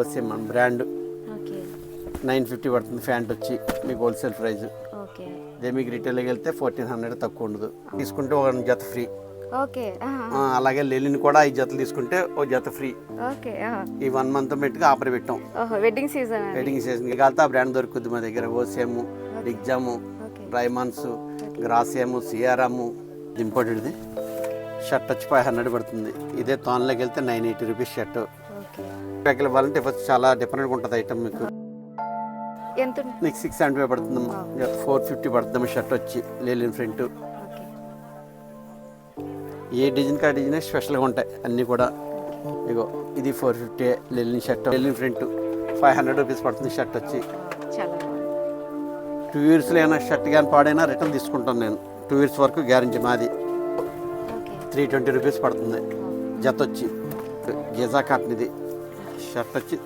వచ్చి మన brand. Nine fifty పడుతుంది ఫ్యాంట్ వచ్చి మీకు హోల్సేల్ ప్రైస్. అదే మీకు రిటైల్కి వెళ్తే ఫోర్టీన్ హండ్రెడ్ తక్కువ ఉండదు. తీసుకుంటే ఒక జత ఫ్రీ. అలాగే లెలిన్ కూడా ఐదు జతలు తీసుకుంటే ఓ జత ఫ్రీ. ఈ వన్ మంత్ పెట్టుగా ఆఫర్ పెట్టాం. Wedding season wedding season. కాలితే ఆ బ్రాండ్ దొరుకుద్ది మా దగ్గర. ఓసేము డిగ్జాము రైమాన్స్ గ్రాసియము సిఆర్ఎము. ఇంపోర్టెడ్ది షర్ట్ వచ్చి ఫైవ్ హండ్రెడ్ పడుతుంది. ఇదే తోన్లోకి వెళ్తే nine eighty rupees shirt. Okay ప్యాకెల్ ఇవ్వాలంటే ఫస్ట్ చాలా డిఫరెంట్గా ఉంటుంది ఐటమ్ మీకు. ఎంత నీకు సిక్స్ ఫైవ్ పడుతుందమ్మా ఫోర్ ఫిఫ్టీ పడుతుందమ్మా షర్ట్ వచ్చి లేలిన్ ఫ్రంట్ ఏ డిజైన్ కా డిజైన్ స్పెషల్గా ఉంటాయి అన్నీ కూడా. ఇగో ఇది four fifty linen shirt linen front five hundred rupees పడుతుంది షర్ట్ వచ్చి. టూ ఇయర్స్లో అయినా షర్ట్ కానీ పాడైనా రిటర్న్ తీసుకుంటాను నేను. టూ ఇయర్స్ వరకు గ్యారంటీ మాది. త్రీ ట్వంటీ రూపీస్ పడుతుంది. జత వచ్చి. గిజా కాటన్ ఇది. షర్ట్ వచ్చి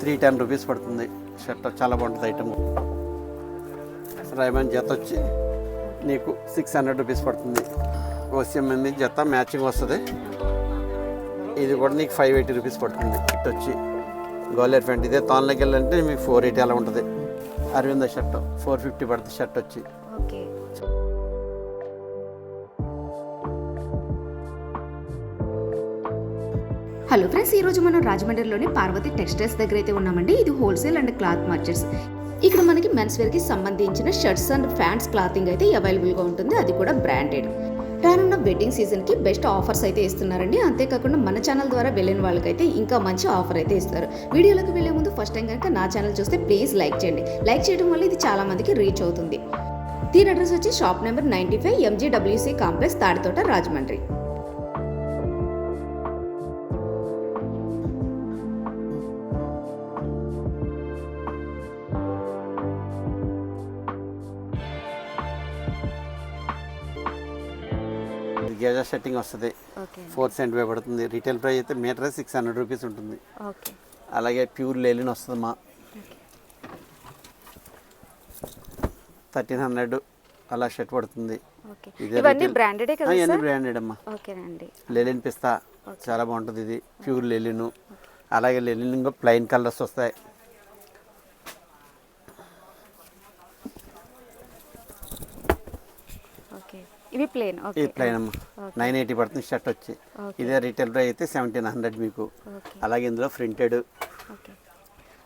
త్రీ టెన్ రూపీస్ పడుతుంది. షర్ట్ చాలా బాగుంటుంది ఐటమ్. రైమాన్ జత వచ్చి నీకు సిక్స్ హండ్రెడ్ రూపీస్ పడుతుంది. ఓసిఎం మీద జత మ్యాచింగ్ వస్తుంది. ఇది కూడా నీకు ఫైవ్ ఎయిటీ రూపీస్ పడుతుంది. ఇట్ వచ్చి గోలేర్ ప్యాంట్ ఇదే తాన్లోకి వెళ్ళాలంటే మీకు ఫోర్ ఎయిటీ అలా ఉంటుంది. అరవింద షర్ట్ ఫోర్ ఫిఫ్టీ పడుతుంది షర్ట్ వచ్చి. హలో ఫ్రెండ్స్ ఈ రోజు మనం రాజమండ్రిలోని పార్వతి టెక్స్టైల్స్ దగ్గర అయితే ఉన్నామండి. ఇది హోల్సేల్ అండ్ క్లాత్ మర్చెట్స్ ఇక్కడ మనకి మెన్స్ వేర్కి సంబంధించిన షర్ట్స్ అండ్ ఫ్యాంట్స్ క్లాతింగ్ అయితే అవైలబుల్గా ఉంటుంది. అది కూడా బ్రాండెడ్. రానున్న వెడ్డింగ్ సీజన్కి బెస్ట్ ఆఫర్స్ అయితే ఇస్తున్నారండి. అంతేకాకుండా మన ఛానల్ ద్వారా వెళ్ళిన వాళ్ళకైతే ఇంకా మంచి ఆఫర్ అయితే ఇస్తారు. వీడియోలోకి వెళ్ళే ముందు ఫస్ట్ టైం కనుక నా ఛానల్ చూస్తే ప్లీజ్ లైక్ చేయండి. లైక్ చేయడం వల్ల ఇది చాలా మందికి రీచ్ అవుతుంది. దీని అడ్రస్ వచ్చి shop number ninety five MGWC complex Tadithota Rajahmundry. Giza setting వస్తుంది. ఫోర్ సెంట్ పడుతుంది రీటైల్ ప్రైస్ అయితే మీటర్ సిక్స్ హండ్రెడ్ రూపీస్ ఉంటుంది. అలాగే ప్యూర్ లేలిన్ వస్తుంది మా. థర్టీన్ హండ్రెడ్ అలా షర్ట్ పడుతుంది. ఇవన్నీ బ్రాండెడే అమ్మా. లెలిన్ పిస్తా చాలా బాగుంటుంది ఇది. Pure linen. అలాగే లెలిన్ ఇంకా ప్లెయిన్ కలర్స్ వస్తాయి ఓకే ఇవి ప్లేన్ ఓకే ఇది ప్లెయిన్ అమ్మా. నైన్ ఎయిటీ పడుతుంది షర్ట్ వచ్చి. ఇదే రీటైల్ ప్రైస్ అయితే సెవెంటీన్ హండ్రెడ్ మీకు. అలాగే ఇందులో ప్రింటెడ్ ఓకే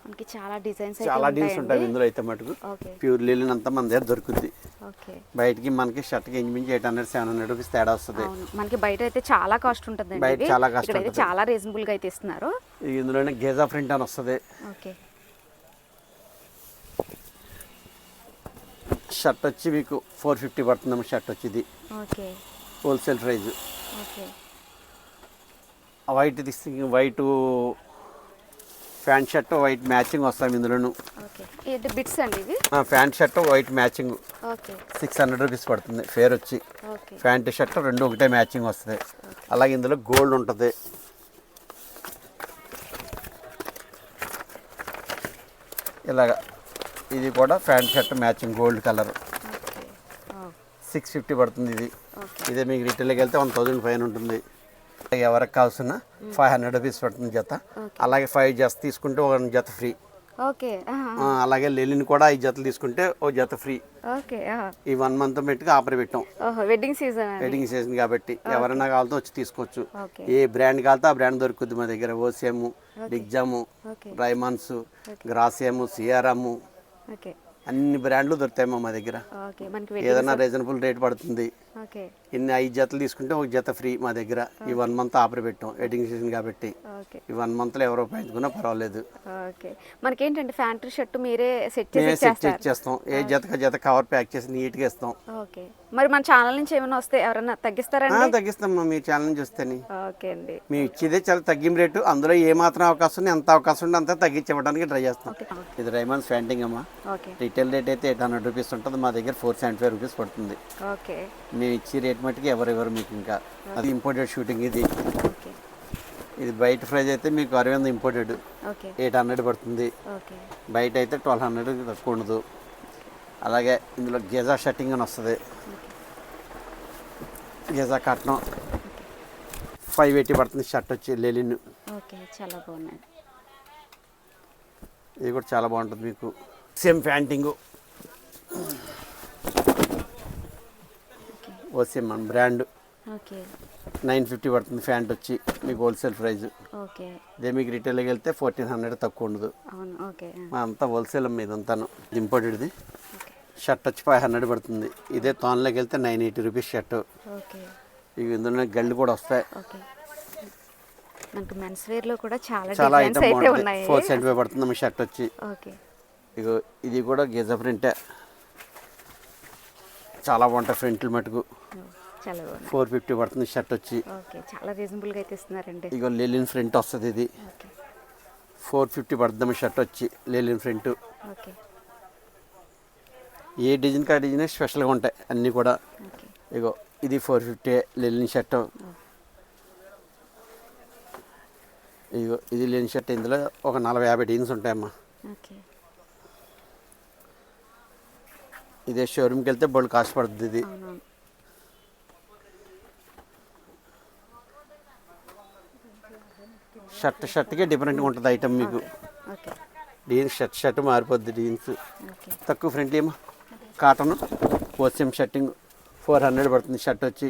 మనకి చాలా డిజైన్స్ చాలా అయితే ఉంటాయి ఇందులో అయితే మటుకు. ప్యూర్ లెలిన్ అంతా మన దగ్గర దొరుకుద్ది. ఓకే బయటికి మనకి షర్ట్కి ఇంచుమించి eight hundred seven hundred rupees తేడా వస్తుంది. మనకి బయట అయితే చాలా కాస్ట్ ఉంటుందండి బయట. చాలా ఉంటుంది. చాలా రీజనబుల్గా అయితే ఇస్తున్నారు. ఇది ఇందులోనే గేజా ప్రింట్ అని వస్తుంది. ఓకే షర్ట్ వచ్చి మీకు ఫోర్ ఫిఫ్టీ పడుతుందమ్మ షర్ట్ వచ్చి ఇది హోల్సేల్ ఓకే. వైట్ తీసి white pant shirt white matching వస్తాం ఇందులోను. బిట్స్ అండి pant shirt white matching. Six hundred rupees పడుతుంది ఫేర్ వచ్చి. ప్యాంట్ షర్ట్ రెండు ఒకటే మ్యాచింగ్ వస్తుంది. అలాగే ఇందులో గోల్డ్ ఉంటుంది. ఇలాగా. ఇది కూడా pant shirt matching gold colour. Six fifty పడుతుంది ఇది. ఇదే మీకు రిటైల్కి వెళ్తే వన్ థౌజండ్ ఫైవ్ ఉంటుంది. ఎవరికి కావాల్సిన ఫైవ్ హండ్రెడ్ రూపీస్ పడుతుంది జత. అలాగే ఫైవ్ జత తీసుకుంటే ఒక జత ఫ్రీ. అలాగే లెలిన్ కూడా ఐదు జతలు తీసుకుంటే ఓ జత ఫ్రీ. ఈ వన్ మంత్ పెట్టుగా ఆఫర్ పెట్టాం. వెడ్డింగ్ సీజన్ వెడ్డింగ్ సీజన్ కాబట్టి ఎవరైనా కావాలంటే వచ్చి తీసుకోవచ్చు. ఏ బ్రాండ్ కావాలితే ఆ బ్రాండ్ దొరుకుద్ది మా దగ్గర. ఓసిఎము డిగ్జాము రైమాన్స్ గ్రాసియము సిఆర్ఎము అన్ని బ్రాండ్లు దొరుకుతాయి మా దగ్గర. ఏదైనా రీజనబుల్ రేట్ పడుతుంది. ఇన్ని ఐదు జతలు తీసుకుంటే ఒక జత ఫ్రీ మా దగ్గర. ఈ వన్ మంత్ ఆఫర్ పెట్టాం వెడ్డింగ్ సీజన్ కాబట్టి. ఈ వన్ మంత్లో ఎవరో ఉపయోగించుకున్నా పర్వాలేదు. ఓకే. మనకేంటంటే ఫ్యాంటరీ షర్ట్ మీరే సెట్ చేసి సెట్ చేస్తాం. ఏ జతక జత కవర్ ప్యాక్ చేసి నీట్గా ఇస్తాం. ఓకే. మరి మన ఛానల్ నుంచి ఏమైనా వస్తే ఎవరైనా ఆ, తగ్గిస్తారండి తగ్గిస్తాం మీ ఛానల్ చూస్తేనే ఓకే అండి. మేము ఇచ్చేదే చాలా తగ్గింపు రేటు. అందులో ఏ మాత్రం అవకాశం ఉంది ఎంత అవకాశం ఉంటే అంతా తగ్గించి ఇవ్వడానికి ట్రై చేస్తాం. ఇది రైమాన్స్ ఫ్యాంటింగ్ అమ్మా. రిటైల్ రేట్ అయితే ఎయిట్ హండ్రెడ్ రూపీస్ ఉంటుంది. మా దగ్గర ఫోర్ సెవెంటీ ఫైవ్ రూపీస్ పడుతుంది. ఓకే. మేము ఇచ్చే రేట్ మట్టుకి ఎవరెవరు మీకు ఇంకా. అది ఇంపోర్టెడ్ షూటింగ్ ఇది. ఇది బయట ప్రైస్ అయితే మీకు అరవింద ఇంపోర్టెడ్ ఎయిట్ హండ్రెడ్ పడుతుంది. బయట అయితే ట్వెల్వ్ హండ్రెడ్ తక్కువ ఉండదు. అలాగే ఇందులో గేజా షర్టింగ్ అని వస్తుంది. గేజా కట్నం. ఫైవ్ ఎయిటీ పడుతుంది షర్ట్ వచ్చి లెలిన్ ఓకే చాలా బాగున్నాయి. ఇది కూడా చాలా బాగుంటుంది మీకు. సేమ్ ప్యాంటింగు ఓసేమ్ మన బ్రాండ్. ఓకే. నైన్ ఫిఫ్టీ పడుతుంది ప్యాంట్ వచ్చి మీకు హోల్సేల్ ప్రైస్. ఓకే. ఇదే మీకు రిటైల్కి వెళ్తే ఫోర్టీన్ హండ్రెడ్ తక్కువ ఉండదు. అవును ఓకే. మా అంతా హోల్సేల్ మీద అంతాను ఇంపోర్టెడ్ది. షర్ట్ వచ్చి ఫైవ్ హండ్రెడ్ పడుతుంది. ఇదే తాన్లోకి వెళ్తే nine eighty rupees shirt. Okay. ఇవి ఇందులో గళ్ళు కూడా వస్తాయి. ఓకే. మనకు మెన్స్ వేర్లో కూడా చాలా చాలా ఐటమ్ అయితే బాగుంటుంది ఉన్నాయి. ఫోర్ ఫైవ్ పడుతుంది మీ షర్ట్ వచ్చి. ఓకే. ఇగో ఇది కూడా గేజా ప్రింటే. చాలా బాగుంటాయి ఫ్రంట్లు మటుకు ఓ, చాలా బాగుంది ఫోర్ ఫిఫ్టీ పడుతుంది షర్ట్ వచ్చి. ఓకే చాలా రీజనబుల్గా అయితే ఇస్తున్నారండి. ఇగో లెలిన్ ఫ్రంట్ వస్తుంది ఇది. ఫోర్ ఫిఫ్టీ పడుతుంది షర్ట్ వచ్చి లెలిన్ ఫ్రంట్. ఓకే. ఏ డిజైన్ కా డిజైన్ స్పెషల్గా ఉంటాయి అన్నీ కూడా. ఇగో ఇది ఫోర్ ఫిఫ్టీ లెలిన్ షర్ట్. ఇగో ఇది లెనిన్ షర్ట్ ఇందులో ఒక నలభై యాభై డిజైన్స్ ఉంటాయమ్మా ఓకే ఇదే షోరూమ్కి వెళ్తే బోల్డ్ కాస్ట్ పడుతుంది ఇది. షర్ట్ షర్ట్కే డిఫరెంట్గా ఉంటుంది ఐటమ్ మీకు. డీన్స్ షర్ట్ షర్ట్ మారిపోద్ది డీన్స్ తక్కువ ఫ్రెండ్లీ ఏమో. Cotton OCM shirting four hundred పడుతుంది షర్ట్ వచ్చి.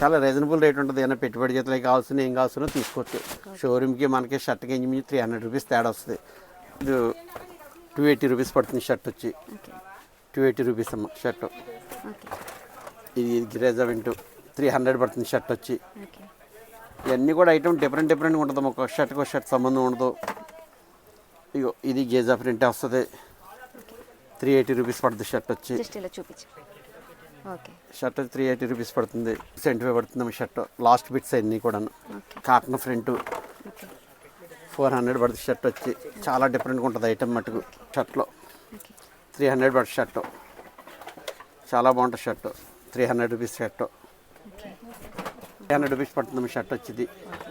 చాలా రీజనబుల్ రేట్ ఉంటుంది. ఏమైనా పెట్టుబడి చేతులకి కావాల్సిన ఏం కావాల్సిన తీసుకోవచ్చు. షోరూమ్కి మనకి షర్ట్కి ఇంచుమించు త్రీ హండ్రెడ్ రూపీస్ తేడా వస్తుంది. ఇది టూ ఎయిటీ రూపీస్ పడుతుంది షర్ట్ వచ్చి. టూ ఎయిటీ రూపీస్ అమ్మ షర్ట్. ఇది గిరేజా వింటూ త్రీ హండ్రెడ్ పడుతుంది షర్ట్ వచ్చి. ఇవన్నీ కూడా ఐటమ్ డిఫరెంట్ డిఫరెంట్గా ఉంటుంది ఒక షర్ట్కి ఒక షర్ట్ సంబంధం ఉండదు. ఇగో ఇది గేజా ప్రింటే వస్తుంది. త్రీ ఎయిటీ రూపీస్ పడుతుంది షర్ట్ వచ్చి. షర్ట్ త్రీ ఎయిటీ రూపీస్ పడుతుంది. సెవెంటీ ఫైవ్ పడుతుంది షర్ట్. లాస్ట్ బిట్స్ అన్నీ కూడా కాటన్ ఫ్రంట్ ఫోర్ హండ్రెడ్ పడుతుంది షర్ట్ వచ్చి. చాలా డిఫరెంట్గా ఉంటుంది ఐటమ్ మటుకు షర్ట్లో. త్రీ హండ్రెడ్ పడుతుంది షర్ట్. చాలా బాగుంటుంది shirt. Three hundred rupees shirt. Three hundred rupees పడుతుంది మీ షర్ట్ వచ్చి ఓకే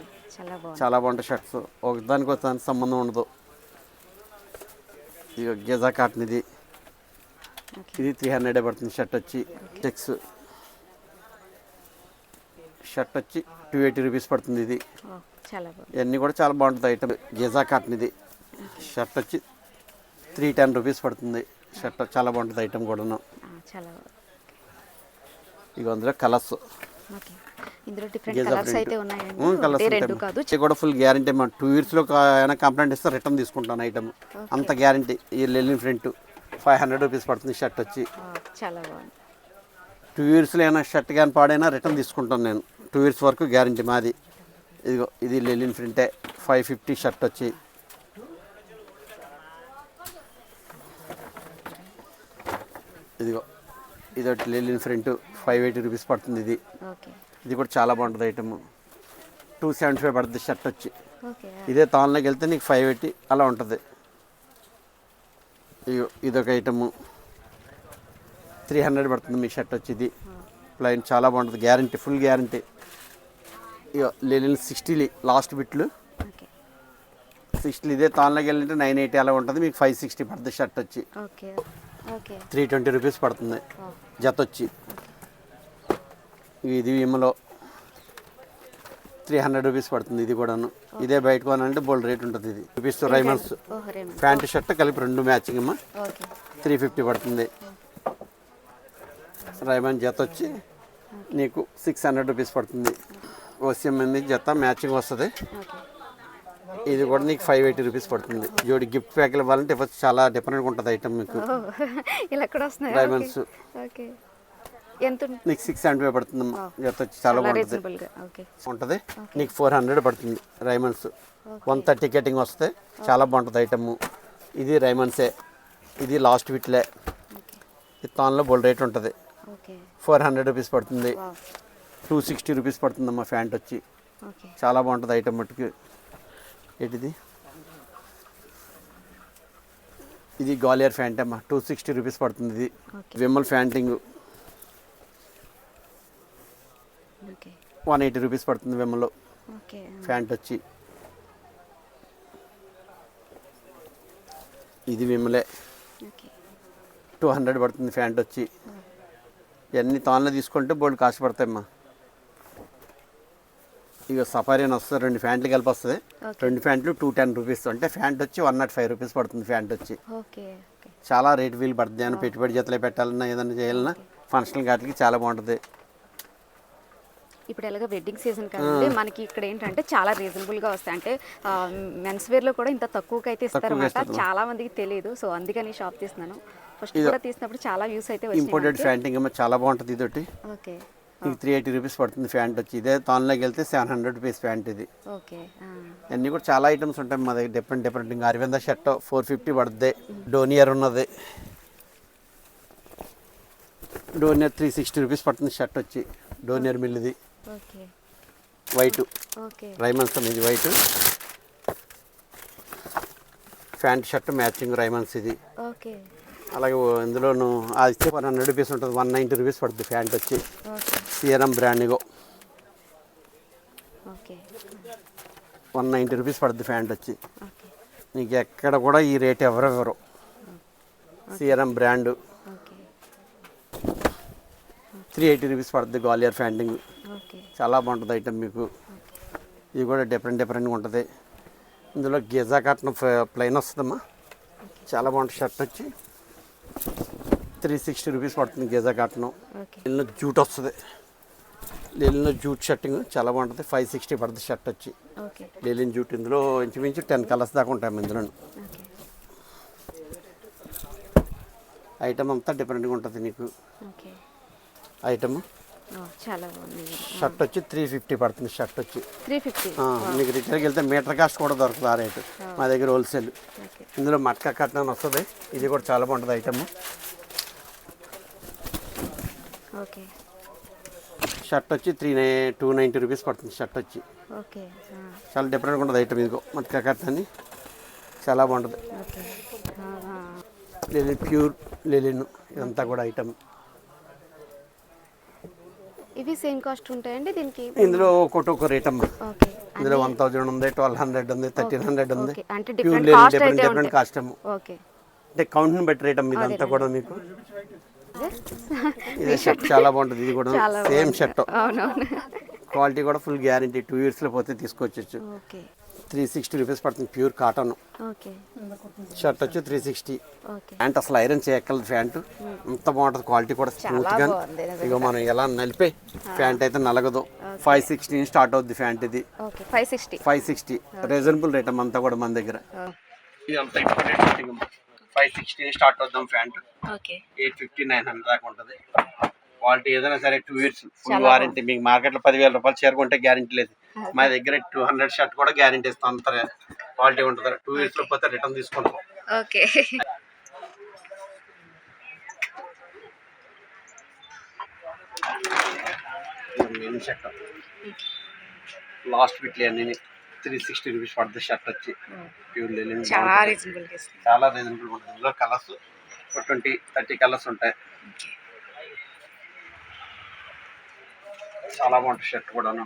చాలా బాగుంటాయి షర్ట్స్. ఒకదానికి ఒకదానికి సంబంధం ఉండదు. ఇది గెజా కాటన్ ఇది. ఇది త్రీ హండ్రెడ్ పడుతుంది షర్ట్ వచ్చి. చెక్స్ షర్ట్ వచ్చి టూ ఎయిటీ రూపీస్ పడుతుంది ఇది. ఇవన్నీ కూడా చాలా బాగుంటుంది ఐటమ్ గెజా కాటన్ ఇది. షర్ట్ వచ్చి త్రీ టెన్ రూపీస్ పడుతుంది. చాలా బాగుంటుంది ఐటమ్ కూడాను. చాలా ఇక అందులో కలర్స్. ఇందులో డిఫరెంట్ కలర్స్ అయితే రెండు కాదు. కూడా ఫుల్ గ్యారంటీ మా టూ ఇయర్స్లో ఏమైనా కంప్లైంట్ ఇస్తే రిటర్న్ తీసుకుంటాను ఐటమ్ అంత గ్యారంటీ ఈ linen front five hundred rupees పడుతుంది షర్ట్ వచ్చి. చాలా బాగుంది. టూ ఇయర్స్లో ఏమైనా షర్ట్ కానీ పాడైనా రిటర్న్ తీసుకుంటాను నేను. టూ ఇయర్స్ వరకు గ్యారంటీ మాది. ఇదిగో ఇది లెలిన్ ప్రింటే ఫైవ్ ఫిఫ్టీ షర్ట్ వచ్చి. ఇదిగో ఇది ఒకటి linen print five eighty rupees పడుతుంది ఇది. ఇది కూడా చాలా బాగుంటుంది ఐటమ్ టూ సెవెంటీ ఫైవ్ పడుతుంది షర్ట్ వచ్చి. ఇదే తాన్లోకి వెళ్తే నీకు ఫైవ్ ఎయిటీ అలా ఉంటుంది. ఇగో ఇదొక ఐటము త్రీ హండ్రెడ్ పడుతుంది మీ షర్ట్ వచ్చి ఇది. ప్లైన్ చాలా బాగుంటుంది గ్యారంటీ ఫుల్ గ్యారంటీ ఇక లెలిన్ సిక్స్టీ లాస్ట్ బిట్లు సిక్స్టీ ఇదే తాన్లోకి వెళ్ళింటే నైన్ ఎయిటీ అలా ఉంటుంది మీకు ఫైవ్ సిక్స్టీ పడుతుంది షర్ట్ వచ్చి. త్రీ ట్వంటీ రూపీస్ పడుతుంది. జత వచ్చి. ఇది విమలో త్రీ హండ్రెడ్ రూపీస్ పడుతుంది ఇది కూడాను. ఇదే బయట కొనాలంటే బోల్డ్ రేట్ ఉంటుంది ఇది. రూపీస్ రైమన్స్ ఓహో రేమండ్ ప్యాంటు షర్ట్ కలిపి రెండు మ్యాచింగ్ అమ్మా. త్రీ ఫిఫ్టీ పడుతుంది. రైమన్ జత వచ్చి నీకు సిక్స్ హండ్రెడ్ రూపీస్ పడుతుంది. ఓసిఎం ఉంది జత మ్యాచింగ్ వస్తుంది. ఇది కూడా నీకు ఫైవ్ ఎయిటీ రూపీస్ పడుతుంది. జోడి గిఫ్ట్ ప్యాక్లు ఇవ్వాలంటే ఇవ్వచ్చు చాలా డిఫరెంట్గా ఉంటుంది ఐటమ్ మీకు. ఓ ఇలా కూడా వస్తున్నాయి? Diamonds okay. ఎంత ఉం- నీకు సిక్స్ హండ్రెడ్ పడుతుంది అమ్మా జత వచ్చి చాలా బాగుంటుంది. ఉంటుంది. నీకు ఫోర్ హండ్రెడ్ పడుతుంది రైమన్స్ వన్ థర్టీ కటింగ్ వస్తే చాలా బాగుంటుంది ఐటమ్ ఇది రైమన్సే ఇది లాస్ట్ వీట్లే తాన్లో బోల్ రేట్ ఉంటుంది. ఫోర్ హండ్రెడ్ రూపీస్ పడుతుంది. టూ సిక్స్టీ రూపీస్ పడుతుందమ్మా ఫ్యాంట్ వచ్చి. చాలా బాగుంటుంది ఐటమ్ మట్టుకు ఏంటిది? ఇది గ్వాలియర్ ఫ్యాంట్ అమ్మా టూ సిక్స్టీ రూపీస్ పడుతుంది ఇది. Vimal panting one eighty rupees పడుతుంది విమల్లో ఓకే ఫ్యాంట్ వచ్చి. ఇది విమలే టూ హండ్రెడ్ పడుతుంది ఫ్యాంట్ వచ్చి. ఇవన్నీ తాన్లో తీసుకుంటే బోల్డ్ కాస్ట్ పడతాయమ్మా. ఇక సఫారీ అని వస్తుంది రెండు ఫ్యాంట్లు కలిపి వస్తుంది. రెండు ఫ్యాంట్లు టూ టెన్ రూపీస్ అంటే ఫ్యాంట్ వచ్చి వన్ నాట్ ఫైవ్ రూపీస్ పడుతుంది ఫ్యాంట్ వచ్చి. చాలా రేట్ వీలు పడుతుంది. అని పెట్టుబడి జతలే పెట్టాలన్నా ఏదైనా చేయాలన్నా ఫంక్షన్ వాటికి చాలా బాగుంటుంది. ఇప్పుడు ఎలాగో వెడ్డింగ్ సీజన్ కదండి మనకి ఇక్కడ ఏంటంటే చాలా రీజనబుల్గా వస్తాయి. అంటే మెన్స్ వేర్లో కూడా ఇంత తక్కువకి అయితే ఇస్తారు. చాలా మందికి తెలియదు సో అందుకని షాప్ తీస్తున్నాను. ఫస్ట్ కూడా తీసినప్పుడు చాలా యూస్ అయితే ఇంపోర్టెడ్ ఫ్యాంటింగ్ చాలా బాగుంటుంది ఇదొకటి. ఓకే. మీకు త్రీ ఎయిటీ రూపీస్ పడుతుంది ఫ్యాంట్ వచ్చి. ఇదే తాన్లోకి వెళ్తే సెవెన్ హండ్రెడ్ రూపీస్ ఫ్యాంట్ ఇది. ఓకే అన్నీ కూడా చాలా ఐటమ్స్ ఉంటాయి మా దగ్గర. డిఫరెంట్ డిఫరెంట్ ఇంకా అరవింద షర్ట్ ఫోర్ ఫిఫ్టీ పడుతుంది డోనియర్ ఉన్నది. డోనియర్ త్రీ సిక్స్టీ రూపీస్ పడుతుంది షర్ట్ వచ్చి. డోనియర్ మిల్లుది ఓకే. వైట్ రైమన్స్ ఇది white pant shirt matching Raymonds ఇది. అలాగే ఇందులోను అది వన్ హండ్రెడ్ రూపీస్ ఉంటుంది. వన్ నైంటీ రూపీస్ పడుతుంది ప్యాంట్ వచ్చి. సిఆర్ఎం బ్రాండ్ ఇగో. ఓకే. వన్ నైంటీ రూపీస్ పడుతుంది ప్యాంట్ వచ్చి. నీకు ఎక్కడ కూడా ఈ రేట్ ఎవరెవరు. CRM brand three eighty rupees పడుతుంది గ్వాలియర్ ఫ్యాంటింగ్ చాలా బాగుంటుంది ఐటమ్ మీకు. ఇది కూడా డిఫరెంట్ డిఫరెంట్గా ఉంటుంది. ఇందులో గిజా కాటన్ ప్లెయిన్ వస్తుందమ్మా. చాలా బాగుంటుంది షర్ట్ వచ్చి. త్రీ సిక్స్టీ రూపీస్ పడుతుంది గిజా కాటన్. జూట్ వస్తుంది. లిలిన్ జూట్ షర్టింగ్ చాలా బాగుంటుంది. ఫైవ్ సిక్స్టీ పడుతుంది షర్ట్ వచ్చి. లిలిన్ జూట్ ఇందులో ఇంచుమించు టెన్ కలర్స్ దాకా ఉంటాయి ఇందులో ఐటమ్ అంతా డిఫరెంట్గా ఉంటుంది నీకు. ఐటమ్? షర్ట్ వచ్చి త్రీ ఫిఫ్టీ పడుతుంది షర్ట్ వచ్చి. మీకు రిటైల్కి వెళ్తే మీటర్ కాస్ట్ కూడా దొరుకుతుంది ఆ రేటు. మా దగ్గర హోల్సేల్. ఇందులో మట్కా కట్న వస్తుంది. ఇది కూడా చాలా బాగుంటుంది ఐటమ్. ఓకే. షర్ట్ వచ్చి three nine two ninety rupees పడుతుంది షర్ట్ వచ్చి ఓకే చాలా డిఫరెంట్గా ఉంటుంది ఐటమ్ ఇదిగో మట్కా కట్న అని చాలా బాగుంటుంది. లిలిన్ ప్యూర్ లిలిన్ ఇదంతా కూడా ఐటమ్. ఇవి సేమ్ కాస్ట్ ఉంటాయండి దీనికి? ఇందులో ఒకటి ఒక రేట్ అమ్మా ఇందులో వన్ థౌజండ్ ఉంది ట్వెల్వ్ హండ్రెడ్ ఉంది థర్టీన్ హండ్రెడ్ ఉంది. Pure different linen cost different different cost అమ్మ ఓకే. అంటే కౌంట్ని బట్టి రేట్ అమ్మ ఇదంతా కూడా మీకు. ఇది షర్ట్ చాలా బాగుంటుంది. ఇది కూడా సేమ్ షర్ట్. అవునవును. క్వాలిటీ కూడా ఫుల్ గ్యారంటీ. టూ ఇయర్స్లో పోతే తీసుకొచ్చు ఓకే. త్రీ సిక్స్టీ రూపీస్ పడుతుంది. Pure cotton okay. షర్ట్ వచ్చి త్రీ సిక్స్టీ ఓకే. ప్యాంట్ అసలు ఐరన్ చేయక్కర్లేదు ప్యాంటు. అంత బాగుంటుంది. క్వాలిటీ కూడా స్మూత్గా. ఇక మనం ఎలా నలిపే ప్యాంట్ అయితే నలగదు. ఫైవ్ సిక్స్టీ స్టార్ట్ అవుద్ది ప్యాంట్ ఇది. Okay. Five sixty five sixty reasonable rate అంతా కూడా మన దగ్గర. ఇదంతా five sixty start అవుద్దాం pant. Okay. Eight fifty nine hundred దాకా ఉంటుంది. క్వాలిటీ ఏదైనా సరే టూ ఇయర్స్ ఫుల్ వారంటీ. మీకు మార్కెట్లో పదివేల రూపాయలు చేరుకుంటే గ్యారంటీ లేదు. మా దగ్గర టూ హండ్రెడ్ షర్ట్ కూడా గ్యారంటీ ఇస్తాం. అంత క్వాలిటీ ఉంటుంది. టూ ఇయర్స్లో పోతే రిటర్న్ తీసుకుంటాం. ఓకే. లాస్ట్ వీక్లీ అన్ని. త్రీ సిక్స్టీ రూపీస్ పడుతుంది షర్ట్ వచ్చి ప్యూర్ లెలిన్ చాలా రీజనబుల్ చాలా రీజనబుల్ ఉంటుంది. ఇందులో కలర్స్ ట్వంటీ థర్టీ కలర్స్ ఉంటాయి. చాలా బాగుంటుంది షర్ట్ కూడాను.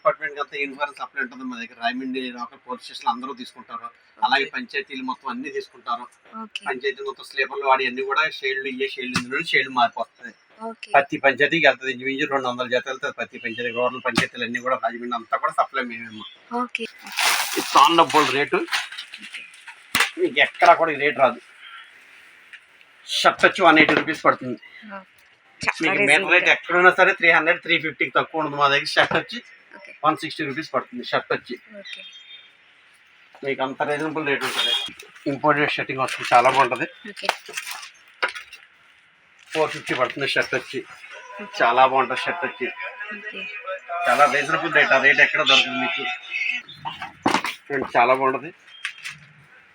డిపార్ట్మెంట్ అంతా ఇన్ఫరెన్స్ సప్లై ఉంటుంది. మా దగ్గర రాయమండ్రి లోకల్ పోలీస్ స్టేషన్ అందరూ తీసుకుంటారు. అలాగే పంచాయతీలు మొత్తం అన్ని తీసుకుంటారు. పంచాయతీ మొత్తం స్లీపర్లు వాడి అన్ని కూడా షేడ్లు ఇయ్యే షేడ్లు ఇందులో షేడ్లు మారిపోతుంది ప్రతి పంచాయతీకి వెళ్తుంది. ఇంచుమించు రెండు వందల జత వెళ్తుంది ప్రతి పంచాయతీ రోడ్ల పంచాయతీలు అన్ని కూడా రాజమండ్రి అంతా కూడా సప్లై మేమేమో. ఆన్ డబ్బుల్ రేటు మీకు ఎక్కడా కూడా రేట్ రాదు. షర్ట్ వచ్చి వన్ ఎయిటీ రూపీస్ పడుతుంది. మీకు మీటర్ రేట్ ఎక్కడున్నా సరే త్రీ హండ్రెడ్ త్రీ ఫిఫ్టీకి తక్కువ ఉండదు. మా దగ్గర షర్ట్ వచ్చి వన్ సిక్స్టీ రూపీస్ పడుతుంది షర్ట్ వచ్చి. మీకు అంత రీజనబుల్ రేట్ ఉంటుంది. ఇంపోర్టెడ్ షర్టింగ్ వస్తుంది చాలా బాగుంటుంది. ఫోర్ ఫిఫ్టీ పడుతుంది షర్ట్ వచ్చి. చాలా బాగుంటుంది షర్ట్ వచ్చి. చాలా రీజనబుల్ రేట్ ఆ రేట్ ఎక్కడ దొరకదు మీకు. చాలా బాగుంటుంది.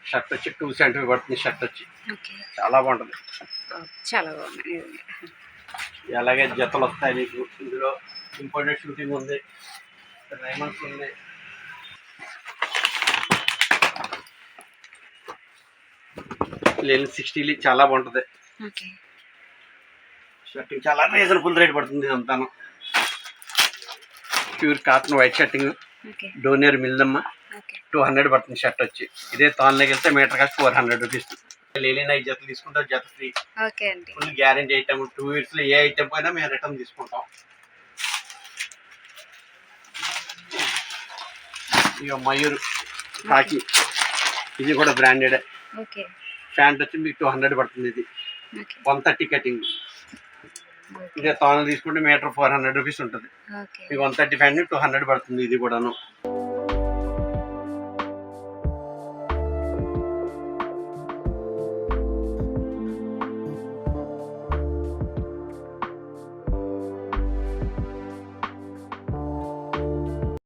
షర్ట్ వచ్చి టూ సెవెంటీ ఫైవ్ పడుతుంది షర్ట్ వచ్చి. చాలా బాగుంటుంది. చాలా బాగుంది. అలాగే జతలు వస్తాయి మీకు. ఇందులో ఇంపార్టెంట్ షూటింగ్ ఉంది. రైమండ్స్ ఉంది. లేని సిక్స్టీలు చాలా బాగుంటుంది. షర్టింగ్ చాలా రీజనబుల్ రేట్ పడుతుంది అంతాను. Pure cotton white shirting Donear మిల్దమ్మ two hundred పడుతుంది షర్ట్ వచ్చి. ఇదే తాన్లోకి వెళ్తే meter cost four hundred rupees లేని ఐదు జతలు తీసుకుంటే జత free full guarantee item two ఇయర్స్లో ఏ ఐటమ్ పోయినా మేము రిటర్న్ తీసుకుంటాం. ఇక మయూర్ కాకి. ఇది కూడా బ్రాండెడ్ ప్యాంట్ వచ్చి మీకు టూ హండ్రెడ్ పడుతుంది ఇది. వన్ థర్టీ కటింగ్ ఇదే తాను తీసుకుంటే మీటర్ ఫోర్ హండ్రెడ్ రూపీస్ ఉంటుంది. మీకు one thirty pant two hundred పడుతుంది ఇది కూడాను.